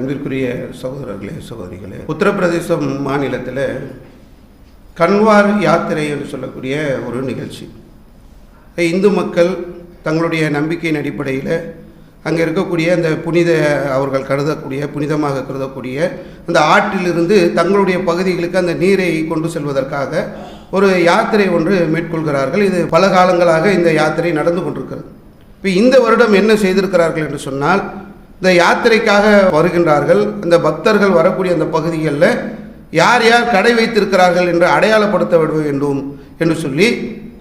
அன்பிற்குரிய சகோதரர்களே சகோதரிகளே உத்தரப்பிரதேசம் மாநிலத்தில் கன்வார் யாத்திரை என்று சொல்லக்கூடிய ஒரு நிகழ்ச்சி. இந்து மக்கள் தங்களுடைய நம்பிக்கையின் அடிப்படையில் அங்கே இருக்கக்கூடிய அந்த புனித அவர்கள் கருதக்கூடிய புனிதமாக கருதக்கூடிய அந்த ஆற்றிலிருந்து தங்களுடைய பகுதிகளுக்கு அந்த நீரை கொண்டு செல்வதற்காக ஒரு யாத்திரை ஒன்று மேற்கொள்கிறார்கள். இது பல காலங்களாக இந்த யாத்திரை நடந்து கொண்டிருக்கிறது. இப்போ இந்த வருடம் என்ன செய்திருக்கிறார்கள் என்று சொன்னால் இந்த யாத்திரைக்காக வருகின்றார்கள். அந்த பக்தர்கள் வரக்கூடிய அந்த பகுதிகளில் யார் யார் கடை வைத்திருக்கிறார்கள் என்று அடையாளப்படுத்த விட வேண்டும் என்று சொல்லி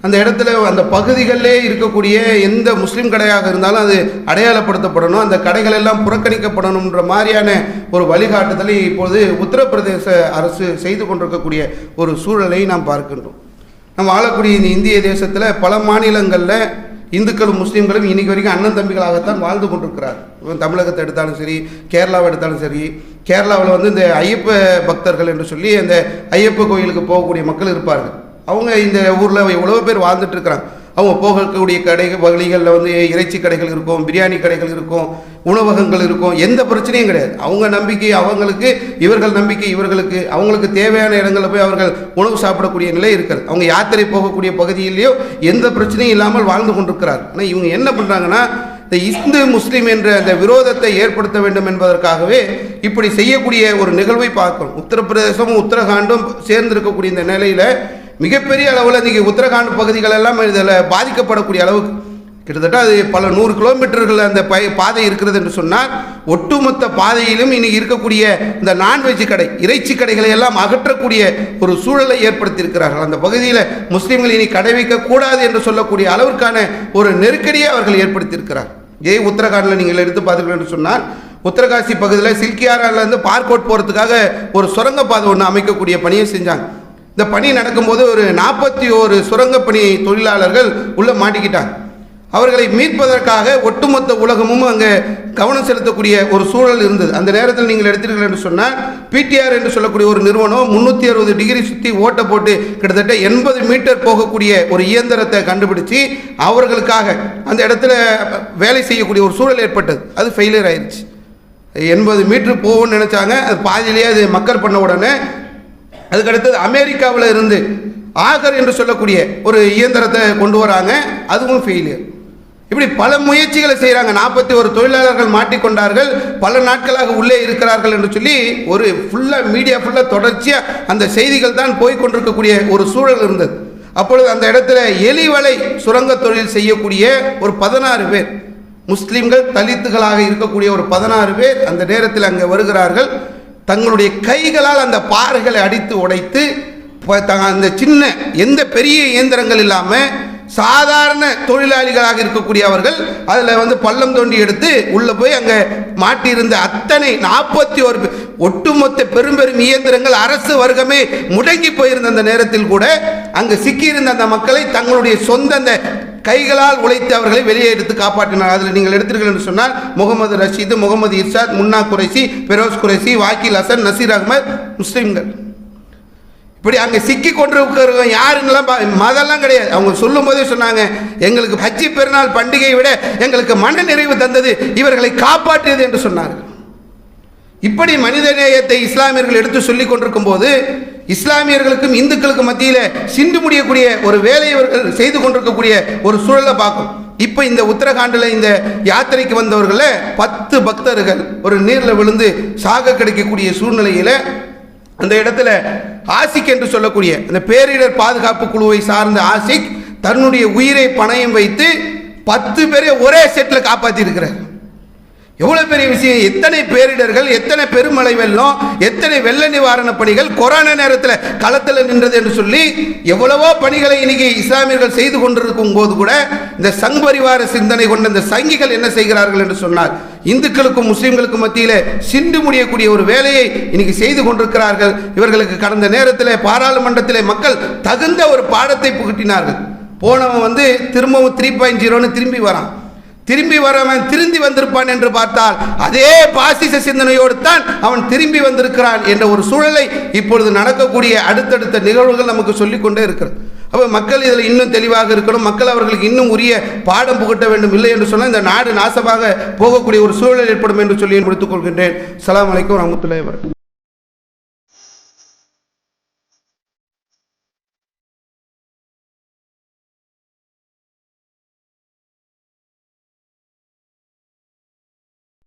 அந்த இடத்துல அந்த பகுதிகளிலே இருக்கக்கூடிய எந்த முஸ்லீம் கடையாக இருந்தாலும் அது அடையாளப்படுத்தப்படணும் அந்த கடைகள் எல்லாம் புறக்கணிக்கப்படணுன்ற மாதிரியான ஒரு வழிகாட்டுதலை இப்பொழுது உத்தரப்பிரதேச அரசு செய்து கொண்டிருக்கக்கூடிய ஒரு சூழலை நாம் பார்க்கின்றோம். நம்ம வாழக்கூடிய இந்த இந்திய தேசத்தில் பல மாநிலங்களில் இந்துக்களும் முஸ்லீம்களும் இன்றைக்கி வரைக்கும் அண்ணன் தம்பிகளாகத்தான் வாழ்ந்து கொண்டிருக்கிறார். தமிழகத்தை எடுத்தாலும் சரி கேரளாவை எடுத்தாலும் சரி கேரளாவில் வந்து இந்த ஐயப்ப பக்தர்கள் என்று சொல்லி அந்த ஐயப்ப கோயிலுக்கு போகக்கூடிய மக்கள் இருப்பார்கள். அவங்க இந்த ஊரில் எவ்வளோ பேர் வாழ்ந்துட்டு இருக்கிறாங்க. அவங்க போகக்கூடிய கடை வழிகளில் வந்து இறைச்சி கடைகள் இருக்கும் பிரியாணி கடைகள் இருக்கும் உணவகங்கள் இருக்கும். எந்த பிரச்சனையும் கிடையாது. அவங்க நம்பிக்கை அவங்களுக்கு இவர்கள் நம்பிக்கை இவர்களுக்கு. அவங்களுக்கு தேவையான இடங்களில் போய் அவர்கள் உணவு சாப்பிடக்கூடிய நிலை இருக்கிறது. அவங்க யாத்திரை போகக்கூடிய பகுதியிலேயோ எந்த பிரச்சனையும் இல்லாமல் வாழ்ந்து கொண்டிருக்கிறார். ஆனால் இவங்க என்ன பண்ணுறாங்கன்னா இந்த இந்து முஸ்லீம் என்ற அந்த விரோதத்தை ஏற்படுத்த வேண்டும் என்பதற்காகவே இப்படி செய்யக்கூடிய ஒரு நிகழ்வை பார்க்கணும். உத்தரப்பிரதேசமும் உத்தரகாண்டும் சேர்ந்திருக்கக்கூடிய இந்த நிலையில் மிகப்பெரிய அளவில் இன்றைக்கி உத்தரகாண்ட் பகுதிகள் எல்லாம் இதில் பாதிக்கப்படக்கூடிய அளவுக்கு. கிட்டத்தட்ட அது பல நூறு கிலோமீட்டர்கள் அந்த பை பாதை இருக்கிறது என்று சொன்னால் ஒட்டுமொத்த பாதையிலும் இன்னைக்கு இருக்கக்கூடிய இந்த நான்வெஜ் கடை இறைச்சி கடைகளை எல்லாம் அகற்றக்கூடிய ஒரு சூழலை ஏற்படுத்தியிருக்கிறார்கள். அந்த பகுதியில் முஸ்லீம்கள் இனி கடை வைக்கக்கூடாது என்று சொல்லக்கூடிய அளவிற்கான ஒரு நெருக்கடியை அவர்கள் ஏற்படுத்தியிருக்கிறார். இதே உத்தரகாண்டில் நீங்கள் எடுத்து பார்த்தீர்கள் என்று சொன்னால் உத்தரகாசி பகுதியில் சில்கியாராலேருந்து பார்க்கோட் போகிறதுக்காக ஒரு சுரங்கப்பாதை ஒன்று அமைக்கக்கூடிய பணியை செஞ்சாங்க. இந்த பணி நடக்கும்போது ஒரு நாற்பத்தி ஓரு சுரங்கப்பணி தொழிலாளர்கள் உள்ளே மாட்டிக்கிட்டாங்க. அவர்களை மீட்பதற்காக ஒட்டுமொத்த உலகமும் அங்கே கவனம் செலுத்தக்கூடிய ஒரு சூழல் இருந்தது. அந்த நேரத்தில் நீங்கள் எடுத்தீர்கள் என்று சொன்னால் பிடிஆர் என்று சொல்லக்கூடிய ஒரு நிறுவனம் முந்நூற்றி அறுபது டிகிரி சுற்றி ஓட்டை போட்டு கிட்டத்தட்ட எண்பது மீட்டர் போகக்கூடிய ஒரு இயந்திரத்தை கண்டுபிடிச்சு அவர்களுக்காக அந்த இடத்துல வேலை செய்யக்கூடிய ஒரு சூழல் ஏற்பட்டது. அது ஃபெயிலியர் ஆயிடுச்சு எண்பது மீட்டர் போகும்னு நினச்சாங்க. அது பாதியிலேயே அது மக்கள் பண்ண உடனே அதுக்கடுத்தது அமெரிக்காவில் இருந்து ஆகர் என்று சொல்லக்கூடிய ஒரு இயந்திரத்தை கொண்டு வராங்க. அதுவும் ஃபெயிலியர் இப்படி பல முயற்சிகளை செய்கிறாங்க நாற்பத்தி ஒரு தொழிலாளர்கள் மாட்டிக்கொண்டார்கள். பல நாட்களாக உள்ளே இருக்கிறார்கள் என்று சொல்லி ஒரு ஃபுல்லாக மீடியா ஃபுல்லாக தொடர்ச்சியாக அந்த செய்திகள் தான் போய்கொண்டிருக்கக்கூடிய ஒரு சூழல் இருந்தது. அப்பொழுது அந்த இடத்துல எலிவலை சுரங்க தொழில் செய்யக்கூடிய ஒரு பதினாறு பேர் முஸ்லீம்கள் தலித்துகளாக இருக்கக்கூடிய ஒரு பதினாறு பேர் அந்த நேரத்தில் அங்கே வருகிறார்கள். தங்களுடைய கைகளால் அந்த பாறைகளை அடித்து உடைத்து அந்த சின்ன எந்த பெரிய இயந்திரங்கள் இல்லாமல் சாதாரண தொழிலாளிகளாக இருக்கக்கூடிய அவர்கள் அதில் வந்து பள்ளம் தோண்டி எடுத்து உள்ளே போய் அங்கே மாட்டியிருந்த அத்தனை நாற்பத்தி ஒரு ஒட்டுமொத்த பெரும் பெரும் இயந்திரங்கள் அரசு வர்க்கமே முடங்கி போயிருந்த அந்த நேரத்தில் கூட அங்கே சிக்கியிருந்த அந்த மக்களை தங்களுடைய சொந்த அந்த கைகளால் உழைத்து அவர்களை வெளியே எடுத்து காப்பாற்றினார். அதில் நீங்கள் எடுத்தீர்கள் என்று சொன்னால் முகமது ரஷீது முகமது இர்ஷாத் முன்னா குறைசி பெரோஸ் குறைசி வாக்கில் ஹசன் நசீர் அகமது முஸ்லீம்கள். இப்படி அங்கே சிக்கி கொண்டிருக்கிறவங்க யாருங்கெல்லாம் மதம்லாம் கிடையாது. அவங்க சொல்லும் போதே சொன்னாங்க எங்களுக்கு ஹஜ்ஜி பெருநாள் பண்டிகையை விட எங்களுக்கு மன நிறைவு தந்தது இவர்களை காப்பாற்றியது என்று சொன்னார்கள். இப்படி மனிதநேயத்தை இஸ்லாமியர்கள் எடுத்து சொல்லிக் கொண்டிருக்கும் போது இஸ்லாமியர்களுக்கும் இந்துக்களுக்கும் மத்தியில் சிந்து முடியக்கூடிய ஒரு வேலையை இவர்கள் செய்து கொண்டிருக்கக்கூடிய ஒரு சூழலை பார்க்கும். இப்போ இந்த உத்தரகாண்டில் இந்த யாத்திரைக்கு வந்தவர்களில் பத்து பக்தர்கள் ஒரு நீரில் விழுந்து சாக கிடைக்கக்கூடிய சூழ்நிலையில் அந்த இடத்துல ஆசிக் என்று சொல்லக்கூடிய அந்த பேரிடர் பாதுகாப்பு குழுவை சார்ந்த ஆசிக் தன்னுடைய உயிரை பணயம் வைத்து பத்து பேரை ஒரே செட்டில் காப்பாற்றி இருக்கிறார் எவ்வளோ பெரிய விஷயம்? எத்தனை பேரிடர்கள் எத்தனை பெருமழை வெள்ளம் எத்தனை வெள்ள நிவாரண பணிகள் கொரோனா நேரத்தில் களத்தில் நின்றது என்று சொல்லி எவ்வளவோ பணிகளை இன்னைக்கு இஸ்லாமியர்கள் செய்து கொண்டிருக்கும் போது கூட இந்த சங்பரிவார சிந்தனை கொண்ட இந்த சங்கிகள் என்ன செய்கிறார்கள் என்று சொன்னார் இந்துக்களுக்கும் முஸ்லீம்களுக்கும் மத்தியில் சிண்டு முடியக்கூடிய ஒரு வேலையை இன்னைக்கு செய்து கொண்டிருக்கிறார்கள். இவர்களுக்கு கடந்த நேரத்தில் பாராளுமன்றத்தில் மக்கள் தகுந்த ஒரு பாடத்தை புகட்டினார்கள். போனவன் வந்து திரும்பவும் த்ரீ பாயிண்ட் ஜீரோன்னு திரும்பி வரான். திரும்பி வரவன் திரும்பி வந்திருப்பான் என்று பார்த்தால் அதே பாசிச சிந்தனையோடு தான் அவன் திரும்பி வந்திருக்கிறான் என்ற ஒரு சூழலை இப்பொழுது நடக்கக்கூடிய அடுத்தடுத்த நிகழ்வுகள் நமக்கு சொல்லிக்கொண்டே இருக்கிறது. அப்போ மக்கள் இதில் இன்னும் தெளிவாக இருக்கணும். மக்கள் அவர்களுக்கு இன்னும் உரிய பாடம் புகட்ட வேண்டும் இல்லை என்று சொன்னால் இந்த நாடு நாசமாக போகக்கூடிய ஒரு சூழல் ஏற்படும் என்று சொல்லி முடித்துக் கொள்கின்றேன். சலாம் அலைக்கும் வரஹ்மத்துல்லாஹி